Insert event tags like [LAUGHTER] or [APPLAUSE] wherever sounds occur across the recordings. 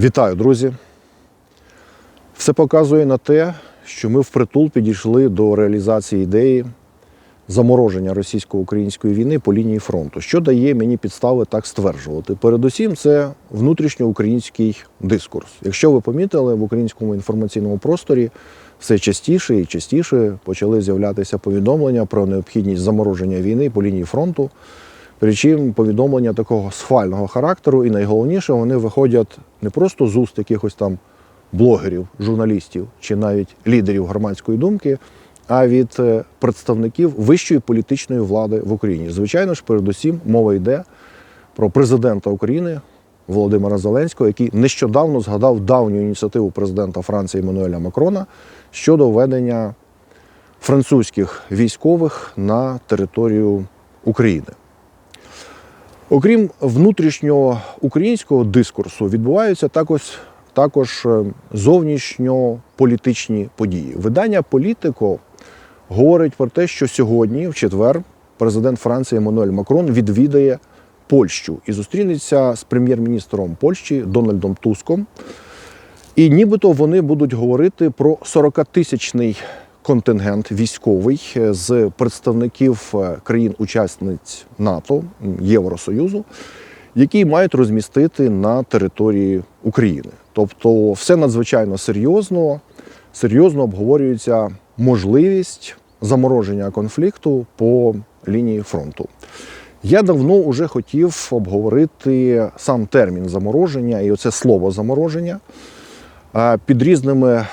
Вітаю, друзі! Все показує на те, що ми впритул підійшли до реалізації ідеї замороження російсько-української війни по лінії фронту, що дає мені підстави так стверджувати. Передусім, це внутрішньоукраїнський дискурс. Якщо ви помітили, в українському інформаційному просторі все частіше і частіше почали з'являтися повідомлення про необхідність замороження війни по лінії фронту. Причому повідомлення такого схвального характеру, і найголовніше, вони виходять не просто з уст якихось там блогерів, журналістів чи навіть лідерів громадської думки, а від е, представників вищої політичної влади в Україні. Звичайно ж, передусім мова йде про президента України Володимира Зеленського, який нещодавно згадав давню ініціативу президента Франції Еммануеля Макрона щодо введення французьких військових на територію України. Окрім внутрішньоукраїнського дискурсу, відбуваються також, також е, зовнішньополітичні події. Видання Політико говорить про те, що сьогодні, в четвер, президент Франції Еммануель Макрон відвідає Польщу і зустрінеться з прем'єр-міністром Польщі Дональдом Туском. І нібито вони будуть говорити про 40-тисячний контингент військовий е, з представників е, країн-учасниць НАТО, Євросоюзу, які мають розмістити на території України. Тобто, все надзвичайно серйозно, серйозно обговорюється можливість замороження конфлікту по лінії фронту. Я давно вже хотів обговорити сам термін замороження і оце слово замороження а, під різними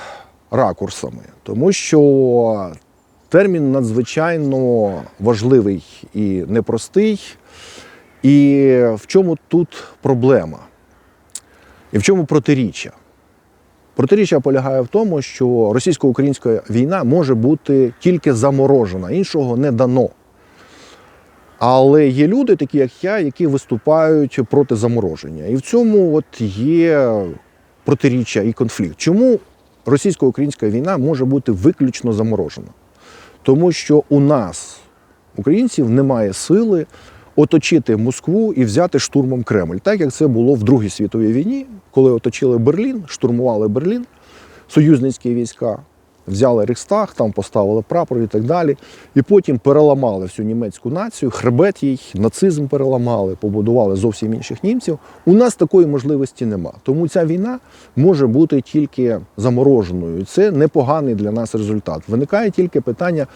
ракурсами, тому що термін надзвичайно важливий і непростий. І в чому тут проблема? І в чому протиріччя? Протиріччя полягає в тому, що російсько-українська війна може бути тільки заморожена, іншого не дано. Але є люди, такі як я, які виступають проти замороження. І в цьому от є протиріччя і конфлікт. Чому російсько-українська війна може бути виключно заморожена? Тому що у нас, українців, немає сили оточити Москву і взяти штурмом Кремль, так як це було в Другій світовій війні, коли оточили Берлін, штурмували Берлін, союзницькі війська, взяли Рейхстаг, там поставили прапор і так далі. І потім переламали всю німецьку націю, хребет їй, нацизм переламали, побудували зовсім інших німців. У нас такої можливості нема. Тому ця війна може бути тільки замороженою. Це непоганий для нас результат. Виникає тільки питання,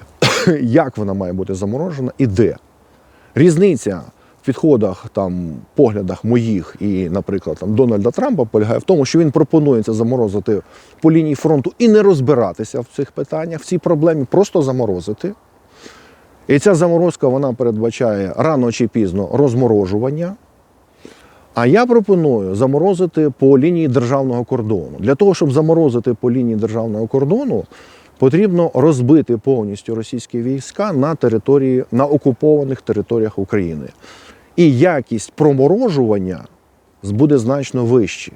[COUGHS] як вона має бути заморожена і де. Різниця підходах, там, поглядах моїх і, наприклад, там, Дональда Трампа полягає в тому, що він пропонує це заморозити по лінії фронту і не розбиратися в цих питаннях, в цій проблемі, просто заморозити. І ця заморозка вона передбачає рано чи пізно розморожування. А я пропоную заморозити по лінії державного кордону. Для того, щоб заморозити по лінії державного кордону, потрібно розбити повністю російські війська на території на окупованих територіях України. І якість проморожування буде значно вища.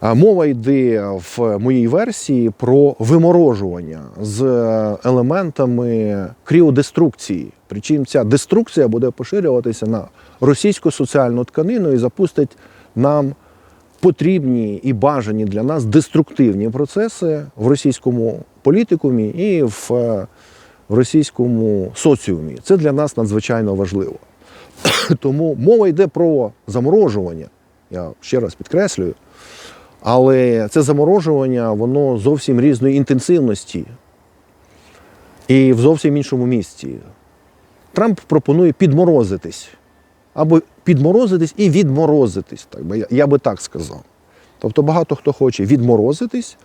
А Мова йде в моїй версії про виморожування з елементами кріодеструкції. Причому ця деструкція буде поширюватися на російську соціальну тканину і запустить нам потрібні і бажані для нас деструктивні процеси в російському політикумі і е, в російському соціумі. Це для нас надзвичайно важливо. [COUGHS] Тому мова йде про заморожування. Я ще раз підкреслюю. Але це заморожування, воно зовсім різної інтенсивності і в зовсім іншому місці. Трамп пропонує підморозитись. Або підморозитись і відморозитись. Так би я, би так сказав. Тобто багато хто хоче відморозитись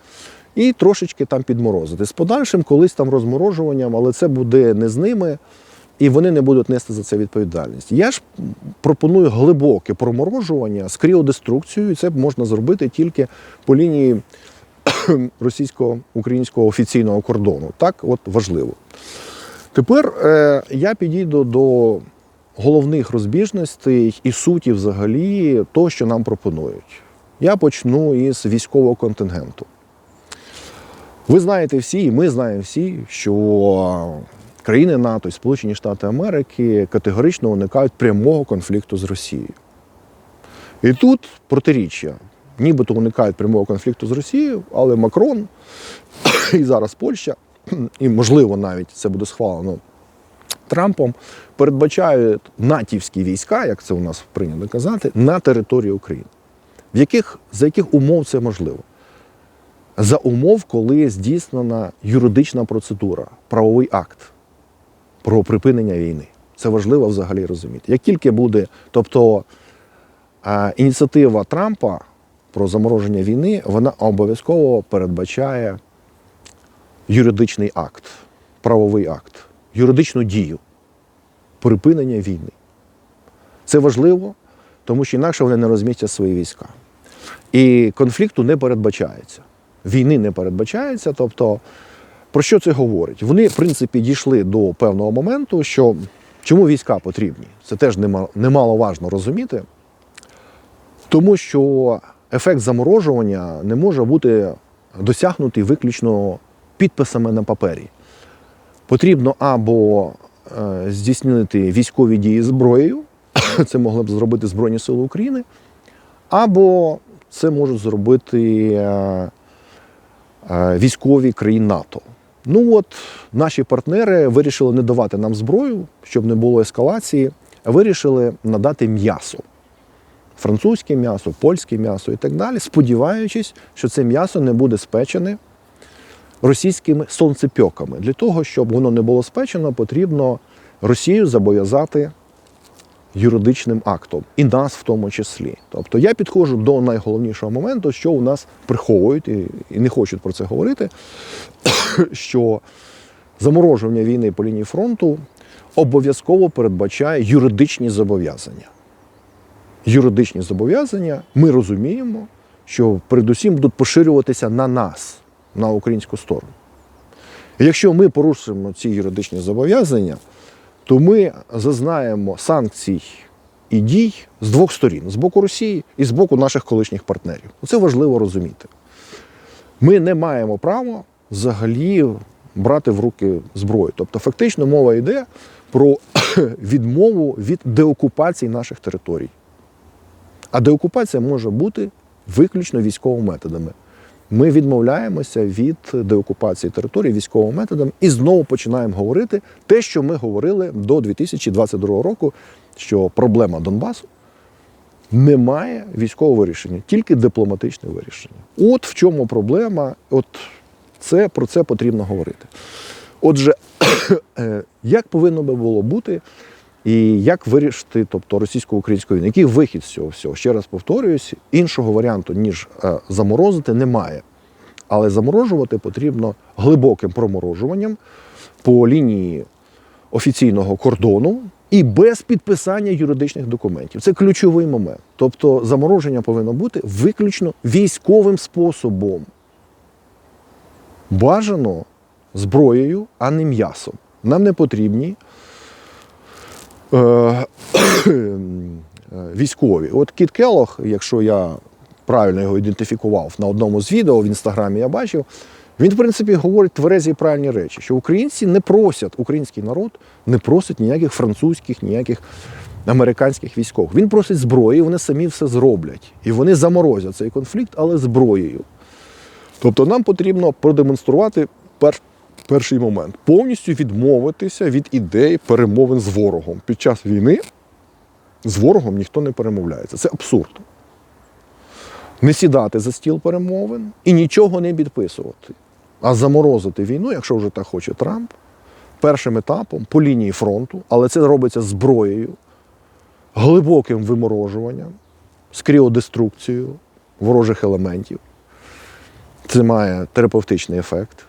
і трошечки там підморозити. З подальшим колись там розморожуванням, але це буде не з ними, і вони не будуть нести за це відповідальність. Я ж пропоную глибоке проморожування з кріодеструкцією, і це можна зробити тільки по лінії [COUGHS] російсько-українського офіційного кордону. Так, от важливо. Тепер е, я підійду до головних розбіжностей і суті взагалі того, що нам пропонують. Я почну із військового контингенту. Ви знаєте всі, і ми знаємо всі, що країни НАТО і Сполучені Штати Америки категорично уникають прямого конфлікту з Росією. І тут протиріччя. нібито уникають прямого конфлікту з Росією, але Макрон [COUGHS] і зараз Польща, [COUGHS] і можливо навіть це буде схвалено Трампом, передбачають натівські війська, як це у нас прийнято казати, на території України. В яких, за яких умов це можливо? За умов, коли здійснена юридична процедура, правовий акт про припинення війни. Це важливо взагалі розуміти. Як тільки буде, тобто е, ініціатива Трампа про замороження війни, вона обов'язково передбачає юридичний акт, правовий акт, юридичну дію припинення війни. Це важливо, тому що інакше вони не розмістять свої війська. І конфлікту не передбачається. Війни не передбачається. Тобто, про що це говорить? Вони, в принципі, дійшли до певного моменту, що чому війська потрібні? Це теж немаловажно розуміти. Тому що ефект заморожування не може бути досягнутий виключно підписами на папері. Потрібно або е, здійснити військові дії зброєю, [COUGHS] це могли б зробити Збройні Сили України, або це можуть зробити е, е, військові країн НАТО. Ну от наші партнери вирішили не давати нам зброю, щоб не було ескалації, вирішили надати м'ясо. Французьке м'ясо, польське м'ясо і так далі, сподіваючись, що це м'ясо не буде спечене російськими сонцепьоками. Для того, щоб воно не було спечено, потрібно Росію зобов'язати юридичним актом, і нас в тому числі. Тобто я підходжу до найголовнішого моменту, що у нас приховують і, і не хочуть про це говорити, [COUGHS] що заморожування війни по лінії фронту обов'язково передбачає юридичні зобов'язання. Юридичні зобов'язання ми розуміємо, що передусім будуть поширюватися на нас, на українську сторону. І якщо ми порушимо ці юридичні зобов'язання, то ми зазнаємо санкцій і дій з двох сторін: з боку Росії і з боку наших колишніх партнерів. Це важливо розуміти. Ми не маємо права взагалі брати в руки зброю. Тобто, фактично, мова йде про [COUGHS] відмову від деокупації наших територій. А деокупація може бути виключно військовими методами. Ми відмовляємося від деокупації території військовими методами і знову починаємо говорити те, що ми говорили до 2022 року, що проблема Донбасу не має військового вирішення, тільки дипломатичне вирішення. От в чому проблема, от це про це потрібно говорити. Отже, [CLEARS THROAT] е, як повинно би було бути, і як вирішити тобто, російсько-українську війну? Який вихід з цього всього? Ще раз повторююсь, іншого варіанту, ніж е, заморозити, немає. Але заморожувати потрібно глибоким проморожуванням по лінії офіційного кордону і без підписання юридичних документів. Це ключовий момент. Тобто замороження повинно бути виключно військовим способом. Бажано зброєю, а не м'ясом. Нам не потрібні [COUGHS] військові. От Кіт Келлог, якщо я правильно його ідентифікував на одному з відео в інстаграмі, я бачив. Він, в принципі, говорить тверезі і правильні речі, що українці не просять, український народ не просить ніяких французьких, ніяких американських військових. Він просить зброї, вони самі все зроблять. І вони заморозять цей конфлікт, але зброєю. Тобто нам потрібно продемонструвати пер, перший момент повністю відмовитися від ідеї перемовин з ворогом. Під час війни з ворогом ніхто не перемовляється. Це абсурд. Не сідати за стіл перемовин і нічого не підписувати, а заморозити війну, якщо вже так хоче Трамп, першим етапом по лінії фронту, але це робиться зброєю, глибоким виморожуванням, з кріодеструкцією ворожих елементів. Це має терапевтичний ефект.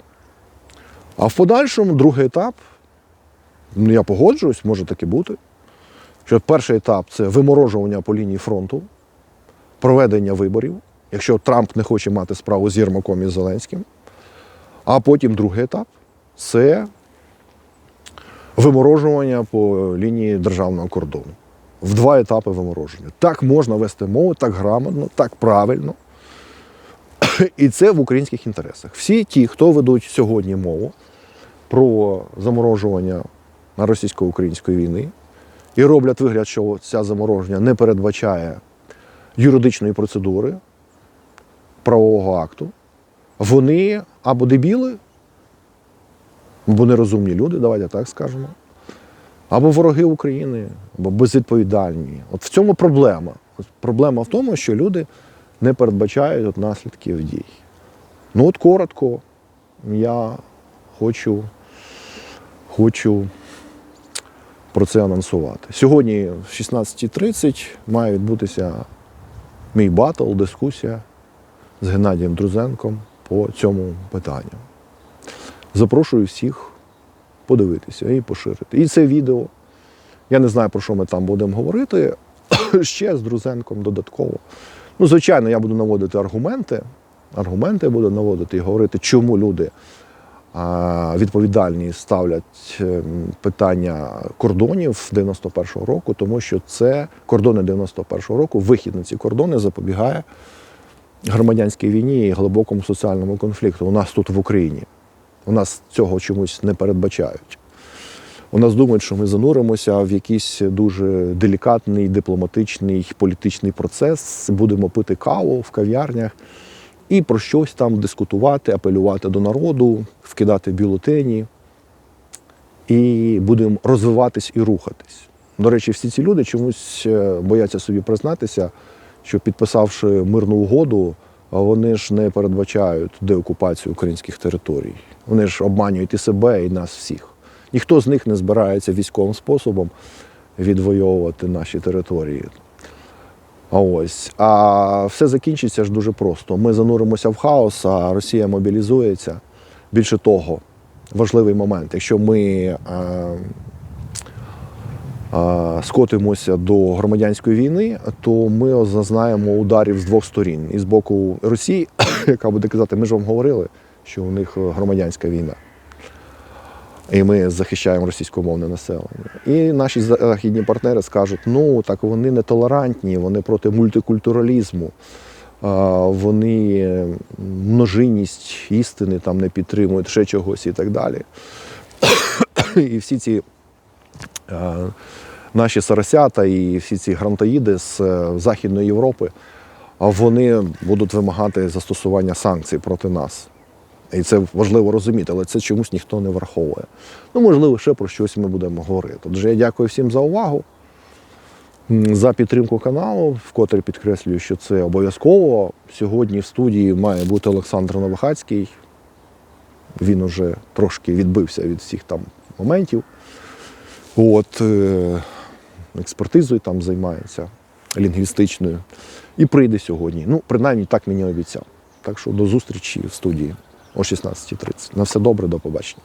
А в подальшому другий етап, ну я погоджуюсь, може таки бути. Що перший етап це виморожування по лінії фронту, проведення виборів, якщо Трамп не хоче мати справу з Єрмаком і Зеленським. А потім другий етап це виморожування по лінії державного кордону. В два етапи вимороження. Так можна вести мову, так грамотно, так правильно. [COUGHS] І це в українських інтересах. Всі ті, хто ведуть сьогодні мову про заморожування російсько-української війни, і роблять вигляд, що ця замороження не передбачає юридичної процедури, правового акту, вони або дебіли, або нерозумні люди, давайте так скажемо, або вороги України, або безвідповідальні. От в цьому проблема. Проблема в тому, що люди не передбачають наслідків дій. Ну от коротко, я хочу, хочу про це анонсувати. Сьогодні в 16.30 має відбутися мій батл, дискусія з Геннадієм Друзенком по цьому питанню. Запрошую всіх подивитися і поширити. І це відео. Я не знаю, про що ми там будемо говорити. [COUGHS] Ще з Друзенком додатково. Ну, звичайно, я буду наводити аргументи. Аргументи буду наводити і говорити, чому люди відповідальні ставлять ем, питання кордонів 91-го року, тому що це кордони 91-го року, вихід на ці кордони запобігає громадянській війні і глибокому соціальному конфлікту. У нас тут в Україні. У нас цього чомусь не передбачають. У нас думають, що ми зануримося в якийсь дуже делікатний, дипломатичний, політичний процес, будемо пити каву в кав'ярнях і про щось там дискутувати, апелювати до народу, вкидати бюлетені і будемо розвиватись і рухатись. До речі, всі ці люди чомусь е, бояться собі признатися, що підписавши мирну угоду, вони ж не передбачають деокупацію українських територій. Вони ж обманюють і себе, і нас всіх. Ніхто з них не збирається військовим способом відвоювати наші території. Ось. А все закінчиться ж дуже просто. Ми зануримося в хаос, а Росія мобілізується. Більше того, важливий момент. Якщо ми скотимося до громадянської війни, то ми зазнаємо ударів з двох сторін. І з боку Росії, [COUGHS] яка буде казати, ми ж вам говорили, що у них громадянська війна. І ми захищаємо російськомовне населення. І наші західні партнери скажуть, ну так вони не толерантні, вони проти мультикультуралізму, вони множинність істини там не підтримують, ще чогось і так далі. [COUGHS] І всі ці наші соросята і всі ці грантоїди з е, Західної Європи, вони будуть вимагати застосування санкцій проти нас. І це важливо розуміти, але це чомусь ніхто не враховує. Ну, можливо, ще про щось ми будемо говорити. Отже, я дякую всім за увагу, за підтримку каналу, вкотре підкреслюю, що це обов'язково. Сьогодні в студії має бути Олександр Новохацький. Він уже трошки відбився від всіх там моментів. От, е, експертизою там займається лінгвістичною. І прийде сьогодні. Ну, принаймні так мені обіцяв. Так що до зустрічі в студії о 16.30. На все добре, до побачення.